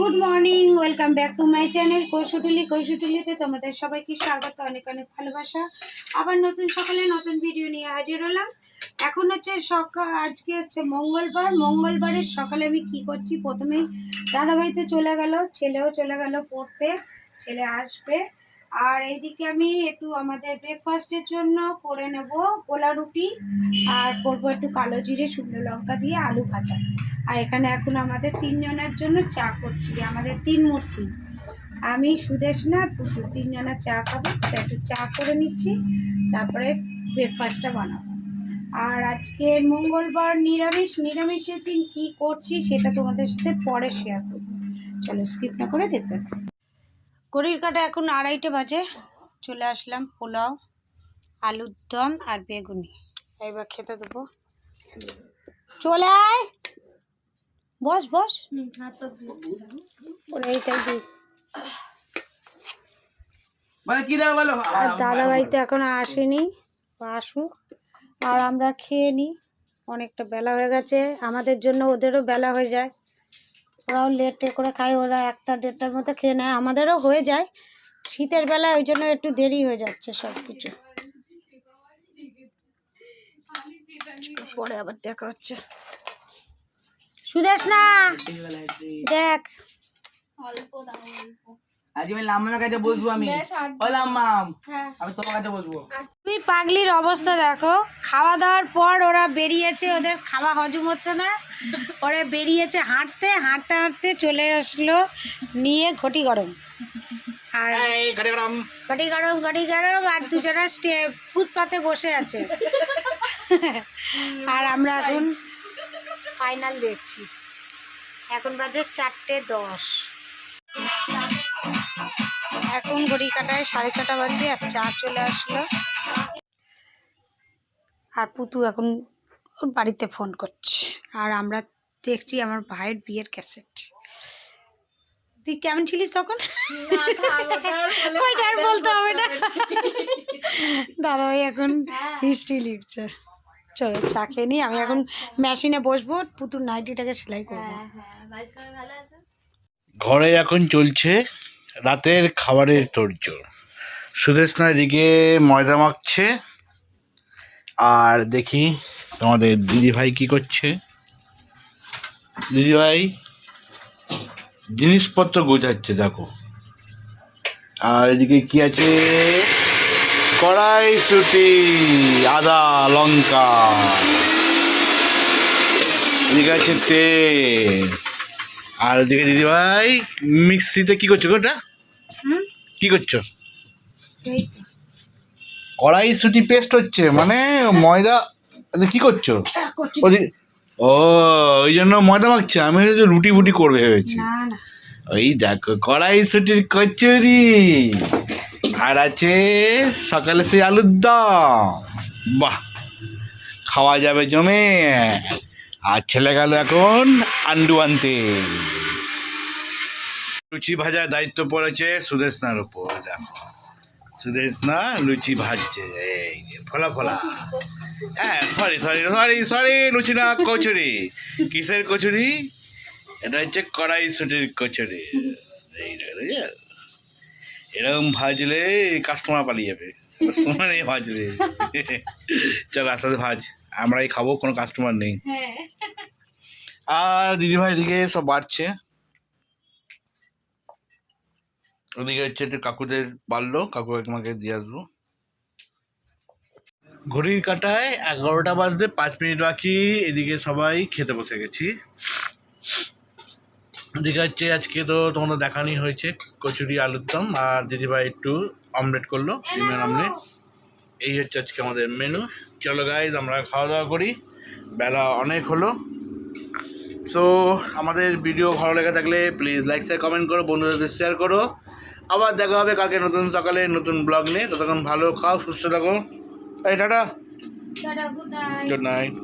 Morning welcome back to my channel Koushutuli কৌশুটুলিতে তোমাদের সবাইকে স্বাগত, অনেক অনেক ভালোবাসা। আবার নতুন সকালে নতুন ভিডিও নিয়ে হাজির হলাম। এখন হচ্ছে সকাল আজকে হচ্ছে মঙ্গলবার। মঙ্গলবারের সকালে আমি কি করছি? প্রথমেই দাদাভাইতে চলে গেল, ছেলেও চলে গেল পড়তে, ছেলে আসবে। আর এইদিকে আমি একটু আমাদের ব্রেকফাস্টের জন্য করে নেব গোলা রুটি আর করব একটু কালো জিরে, শুকনো লঙ্কা দিয়ে আলু ভাজা। আর এখানে এখন আমাদের তিনজনের জন্য চা করছি, আমাদের তিন মূর্তি। আমি সুদেশনা পুতুল তিনজনের চা খাব একটু চা করে নিচ্ছি, তারপরে ব্রেকফাস্টটা বানাবো। আর আজকে মঙ্গলবার নিরামিষ, নিরামিষের দিন কী করছি সেটা তোমাদের সাথে পরে শেয়ার করব। চলো স্কিপ না করে দেখতে ঘড়ির কাটা এখন আড়াইটে বাজে, চলে আসলাম পোলাও, আলুর দম আর বেগুনি। এবার খেতে দেবো। চলে আয়! বস বস। ওরে এইটাই দিই। মানে আর দাদা বাড়িতে এখনও আসেনি আসুক। আর আমরা খেয়ে নিই। অনেকটা বেলা হয়ে গেছে। আমাদের জন্য ওদেরও বেলা হয়ে যায়। ওরাও লেটে করে খায় ওরা একটা দেড়টার মতো খেয়ে নেয়। আমাদেরও হয়ে যায়। শীতের বেলা ওই জন্য একটু দেরি হয়ে যাচ্ছে সব কিছু পরে আবার দেখা হচ্ছে। তোমার কাছে বসবো তুই পাগলির অবস্থা দেখো। খাওয়া দাওয়ার পর ওরা বেরিয়েছে ওদের খাওয়া হজম হচ্ছে না। ওরা বেরিয়েছে হাঁটতে হাঁটতে হাঁটতে চলে আসলো নিয়ে ঘটি গরম। আর ঘটি গরম ঘটি গরম আর দুজনা স্টে ফুটপাতে বসে আছে। আর আমরা এখন ফাইনাল দেখছি। এখন বাজে চারটে দশ। এখন ঘড়ি কাটায় সাড়ে ছটা বাজে আর চা চলে আসলো। আর পুতু এখন বাড়িতে ফোন করছে। আর আমরা দেখছি আমার ভাইয়ের বিয়ের ক্যাসেট। তুই কেমন ছিলিস তখন? ওইটা আর বলতে হবে না? দাদা ভাই এখন হিস্ট্রি লিখছে। চলো চা খেয়ে নিই। আমি এখন মেশিনে বসবো পুতুর নাইটিটাকে সেলাই করব। ঘরে এখন চলছে রাতের খাবারের তোড়জোড় সুদেশনা এদিকে ময়দা মাখছে। আর দেখি তোমাদের দিদিভাই কি করছে। দিদিভাই জিনিসপত্র গোছাচ্ছে দেখো। আর এদিকে কি আছে? কড়াইশুটি আদা লঙ্কা। এদিকে আছে তেল। আর ওদিকে দিদি ভাই মিক্সিতে কি করছ ওটা? কি করছ? এই কড়াই সুটি পেস্ট হচ্ছে মানে ময়দা আচ্ছা কি করছ? ওদিকে ও ওই জন্য ময়দা মাখছে আমি রুটি ফুটি করবে ভেবেছি। ওই দেখো কড়াই সুটির কচুরি। আর আছে সকালে সেই আলুর দম। বাহ, খাওয়া যাবে জমে। আর ছেলে গেল এখন আন্ডু আনতে। লুচি ভাজার দায়িত্ব পড়েছে সুদেশনার উপর, দেখো। সুদেশনা লুচি ভাজছে, এই ফলা ফলা। হ্যাঁ সরি সরি সরি সরি লুচি না, কচুরি। কিসের কচুরি? এটা হচ্ছে কড়াই সুটির কচুরি। এই এরকম ভাজলে কাস্টমার পালিয়ে যাবে। কাস্টমার নেই ভাজলে। চল আস্তে আস্তে ভাজ। আমরাই খাব কোনো কাস্টমার নেই। আর দিদিভাই এদিকে সব বাড়ছে। ওদিকে হচ্ছে একটু কাকুদের বাড়লো কাকু আমাকে দিয়ে আসব। ঘড়ির কাটায় এগারোটা বাজতে পাঁচ মিনিট বাকি এদিকে সবাই খেতে বসে গেছি। এদিকে হচ্ছে আজকে তো তোমাদের দেখানি হয়েছে কচুরি আলুর দম আর দিদিভাই একটু অমলেট করল ডিমের অমলেট এই হচ্ছে আজকে আমাদের মেনু চলো গাইজ আমরা খাওয়া দাওয়া করি। বেলা অনেক হলো। তো আমাদের ভিডিও ভালো লেগে থাকলে প্লিজ লাইক শেয়ার কমেন্ট করো বন্ধুদের শেয়ার করো। আবার দেখা হবে কালকে নতুন সকালে নতুন ব্লগ নিয়ে। ততক্ষণ ভালো খাও সুস্থ থাকো। এই টাটা। Good night